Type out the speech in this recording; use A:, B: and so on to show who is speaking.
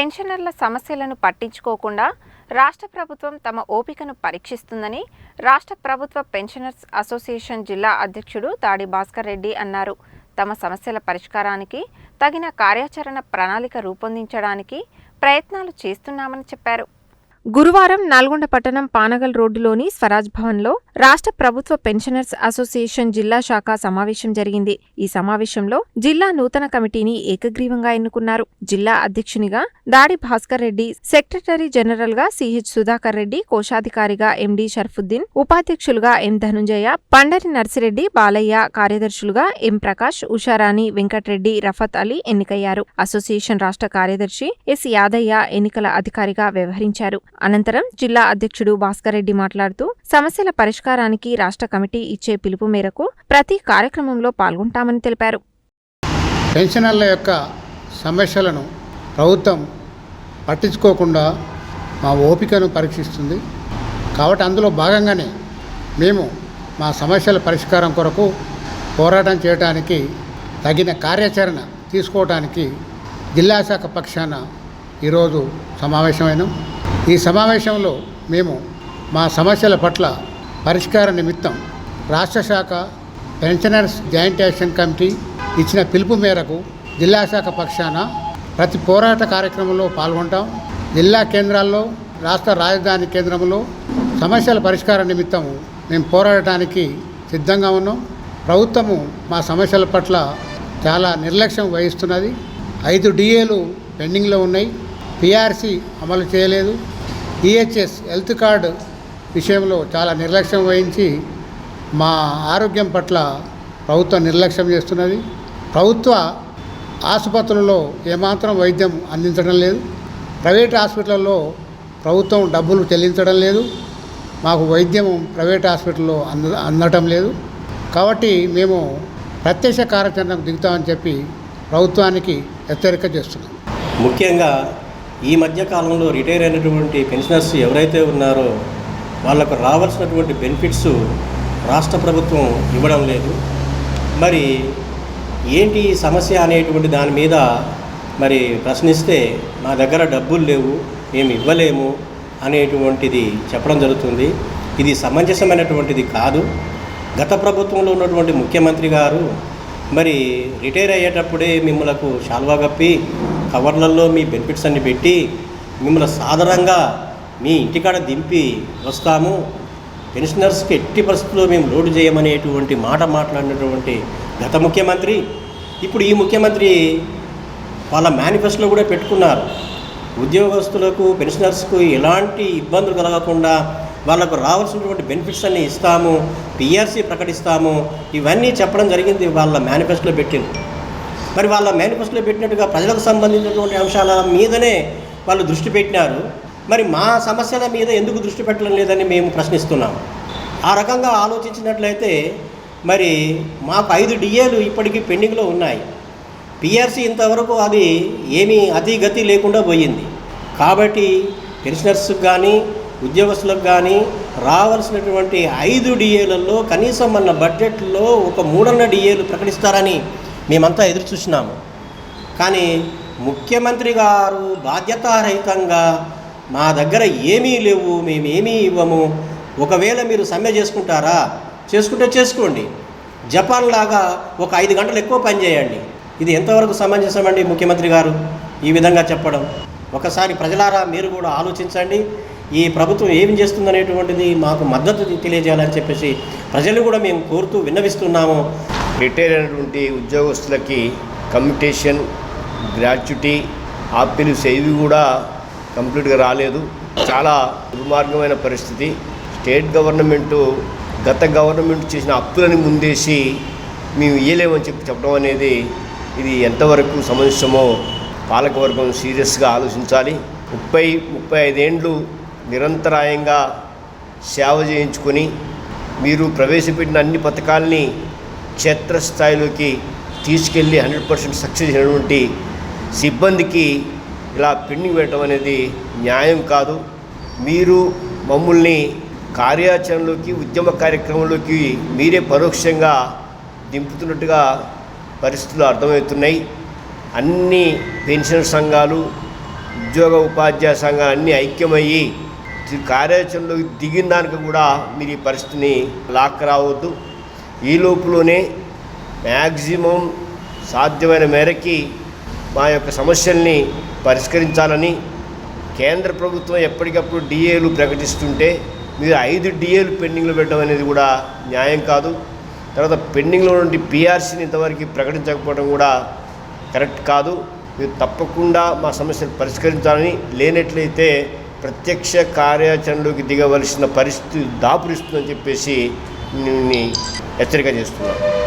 A: పెన్షనర్ల సమస్యలను పట్టించుకోకుండా రాష్ట్ర ప్రభుత్వం తమ ఓపికను పరీక్షిస్తుందని రాష్ట్ర ప్రభుత్వ పెన్షనర్స్ అసోసియేషన్ జిల్లా అధ్యక్షుడు తాడి భాస్కర్ రెడ్డి అన్నారు. తమ సమస్యల పరిష్కారానికి తగిన కార్యాచరణ ప్రణాళిక రూపొందించడానికి ప్రయత్నాలు చేస్తున్నామని చెప్పారు. గురువారం నల్గొండ పట్టణం పానగల్ రోడ్డులోని స్వరాజ్ భవన్లో రాష్ట్ర ప్రభుత్వ పెన్షనర్స్ అసోసియేషన్ జిల్లా శాఖ సమావేశం జరిగింది. ఈ సమావేశంలో జిల్లా నూతన కమిటీని ఏకగ్రీవంగా ఎన్నుకున్నారు. జిల్లా అధ్యక్షునిగా దాడి భాస్కర్ రెడ్డి సెక్రటరీ జనరల్గా సిహెచ్ సుధాకర్ రెడ్డి కోశాధికారిగా ఎండి షర్ఫుద్దీన్ ఉపాధ్యక్షులుగా ఎం ధనుంజయ పండరి నర్సిరెడ్డి బాలయ్య కార్యదర్శులుగా ఎం ప్రకాష్ ఉషారాణి వెంకట్రెడ్డి రఫత్ అలీ ఎన్నికయ్యారు. అసోసియేషన్ రాష్ట్ర కార్యదర్శి ఎస్ యాదయ్య ఎన్నికల అధికారిగా వ్యవహరించారు. అనంతరం జిల్లా అధ్యక్షుడు భాస్కర్ రెడ్డి మాట్లాడుతూ సమస్యల పరిష్కారానికి రాష్ట్ర కమిటీ ఇచ్చే పిలుపు మేరకు ప్రతి కార్యక్రమంలో పాల్గొంటామని తెలిపారు.
B: పెన్షనర్ల యొక్క సమస్యలను ప్రభుత్వం పట్టించుకోకుండా మా ఓపికను పరీక్షిస్తుంది. కాబట్టి అందులో భాగంగానే మేము మా సమస్యల పరిష్కారం కొరకు పోరాటం చేయడానికి తగిన కార్యాచరణ తీసుకోవడానికి జిల్లా శాఖ పక్షాన ఈరోజు సమావేశమైనాం. ఈ సమావేశంలో మేము మా సమస్యల పట్ల పరిష్కార నిమిత్తం రాష్ట్ర శాఖ పెన్షనర్స్ జాయింట్ యాక్షన్ కమిటీ ఇచ్చిన పిలుపు మేరకు జిల్లా శాఖ పక్షాన ప్రతి పోరాట కార్యక్రమంలో పాల్గొంటాం. జిల్లా కేంద్రాల్లో రాష్ట్ర రాజధాని కేంద్రంలో సమస్యల పరిష్కార నిమిత్తం మేము పోరాడటానికి సిద్ధంగా ఉన్నాం. ప్రభుత్వము మా సమస్యల పట్ల చాలా నిర్లక్ష్యం వహిస్తున్నది. ఐదు డిఏలు పెండింగ్లో ఉన్నాయి. పిఆర్సి అమలు చేయలేదు. ఈహెచ్ఎస్ హెల్త్ కార్డు విషయంలో చాలా నిర్లక్ష్యం వహించి మా ఆరోగ్యం పట్ల ప్రభుత్వం నిర్లక్ష్యం చేస్తున్నది. ప్రభుత్వ ఆసుపత్రుల్లో ఏమాత్రం వైద్యం అందించడం లేదు. ప్రైవేట్ హాస్పిటల్లో ప్రభుత్వం డబ్బులు చెల్లించడం లేదు. మాకు వైద్యం ప్రైవేట్ హాస్పిటల్లో అంద అందటం లేదు. కాబట్టి మేము ప్రత్యక్ష కార్యాచరణకు దిగుతామని చెప్పి ప్రభుత్వానికి హెచ్చరిక చేస్తున్నాం.
C: ముఖ్యంగా ఈ మధ్య కాలంలో రిటైర్ అయినటువంటి పెన్షనర్స్ ఎవరైతే ఉన్నారో వాళ్ళకు రావాల్సినటువంటి బెనిఫిట్స్ రాష్ట్ర ప్రభుత్వం ఇవ్వడం లేదు. మరి ఏంటి ఈ సమస్య అనేటువంటి దాని మీద మరి ప్రశ్నిస్తే మా దగ్గర డబ్బులు లేవు మేము ఇవ్వలేము అనేటువంటిది చెప్పడం జరుగుతుంది. ఇది సమంజసమైనటువంటిది కాదు. గత ప్రభుత్వంలో ఉన్నటువంటి ముఖ్యమంత్రి గారు మరి రిటైర్ అయ్యేటప్పుడే మిమ్మలకు శాల్వా కప్పి కవర్లలో మీ బెనిఫిట్స్ అన్ని పెట్టి మిమ్మల్ని సాధారణంగా మీ ఇంటికాడ దింపి వస్తాము. పెన్షనర్స్కి ఎట్టి పరిస్థితుల్లో మేము లోటు చేయమనేటువంటి మాట మాట్లాడినటువంటి గత ముఖ్యమంత్రి ఇప్పుడు ఈ ముఖ్యమంత్రి వాళ్ళ మేనిఫెస్టోలో కూడా పెట్టుకున్నారు. ఉద్యోగస్తులకు పెన్షనర్స్కు ఎలాంటి ఇబ్బందులు కలగకుండా వాళ్ళకు రావాల్సినటువంటి బెనిఫిట్స్ అన్ని ఇస్తాము పిఆర్సీ ప్రకటిస్తాము ఇవన్నీ చెప్పడం జరిగింది వాళ్ళ మేనిఫెస్టోలో పెట్టింది. మరి వాళ్ళ మేనిఫెస్టోలో పెట్టినట్టుగా ప్రజలకు సంబంధించినటువంటి అంశాల మీదనే వాళ్ళు దృష్టి పెట్టినారు. మరి మా సమస్యల మీద ఎందుకు దృష్టి పెట్టడం లేదని మేము ప్రశ్నిస్తున్నాం. ఆ రకంగా ఆలోచించినట్లయితే మరి మాకు ఐదు డిఏలు ఇప్పటికీ పెండింగ్లో ఉన్నాయి. పిఆర్సీ ఇంతవరకు అది ఏమీ అతి గతి లేకుండా పోయింది. కాబట్టి పెన్షనర్స్కి కానీ ఉద్యోగస్తులకు కానీ రావాల్సినటువంటి ఐదు డిఏలలో కనీసం మన బడ్జెట్లో ఒక మూడన్న డిఏలు ప్రకటిస్తారని మేమంతా ఎదురు చూసినాము. కానీ ముఖ్యమంత్రి గారు బాధ్యతారహితంగా మా దగ్గర ఏమీ లేవు మేము ఇవ్వము. ఒకవేళ మీరు సమ్మె చేసుకుంటారా? చేసుకుంటే చేసుకోండి. జపాన్ లాగా ఒక ఐదు గంటలు ఎక్కువ పనిచేయండి ఇది ఎంతవరకు సమంజసమండి ముఖ్యమంత్రి గారు? ఈ విధంగా చెప్పడం. ఒకసారి ప్రజలారా మీరు కూడా ఆలోచించండి. ఈ ప్రభుత్వం ఏం చేస్తుందనేటువంటిది మాకు మద్దతు తెలియజేయాలని చెప్పేసి ప్రజలు కూడా మేము కోరుతూ విన్నవిస్తున్నాము.
D: రిటైర్ అయినటువంటి ఉద్యోగస్తులకి కమ్యూటేషన్ గ్రాట్యుటీ ఆపిల్స్ ఏవి కూడా కంప్లీట్గా రాలేదు. చాలా దుర్మార్గమైన పరిస్థితి. స్టేట్ గవర్నమెంటు గత గవర్నమెంట్ చేసిన అప్పులని ముందేసి మేము ఇయ్యలేమని చెప్పి చెప్పడం అనేది ఇది ఎంతవరకు సమంజసమో పాలకవర్గం సీరియస్గా ఆలోచించాలి. ముప్పై ముప్పై ఐదేండ్లు నిరంతరాయంగా సేవ చేయించుకొని మీరు ప్రవేశపెట్టిన అన్ని పథకాల్ని క్షేత్రస్థాయిలోకి తీసుకెళ్ళి హండ్రెడ్ పర్సెంట్ సక్సెస్ అయినటువంటి సిబ్బందికి ఇలా పెండింగ్ పెట్టడం అనేది న్యాయం కాదు. మీరు మమ్మల్ని కార్యాచరణలోకి ఉద్యమ కార్యక్రమంలోకి మీరే పరోక్షంగా దింపుతున్నట్టుగా పరిస్థితులు అర్థమవుతున్నాయి. అన్ని పెన్షన్ సంఘాలు ఉద్యోగ ఉపాధ్యాయ సంఘాలు అన్నీ ఐక్యమయ్యి కార్యాచరణలోకి దిగిన దానికి కూడా మీరు ఈ పరిస్థితిని లాక్ రావద్దు ఈ లోపులోనే మ్యాక్సిమం సాధ్యమైన మేరకి మా యొక్క సమస్యల్ని పరిష్కరించాలని కేంద్ర ప్రభుత్వం ఎప్పటికప్పుడు డిఏలు ప్రకటిస్తుంటే మీరు ఐదు డిఏలు పెండింగ్లో పెట్టడం అనేది కూడా న్యాయం కాదు. తర్వాత పెండింగ్లో నుండి పిఆర్సీని ఇంతవరకు ప్రకటించకపోవడం కూడా కరెక్ట్ కాదు. మీరు తప్పకుండా మా సమస్యలు పరిష్కరించాలని లేనట్లయితే ప్రత్యక్ష కార్యాచరణలోకి దిగవలసిన పరిస్థితి దాపురిస్తుందని చెప్పేసి నేను హెచ్చరిక చేస్తున్నాను.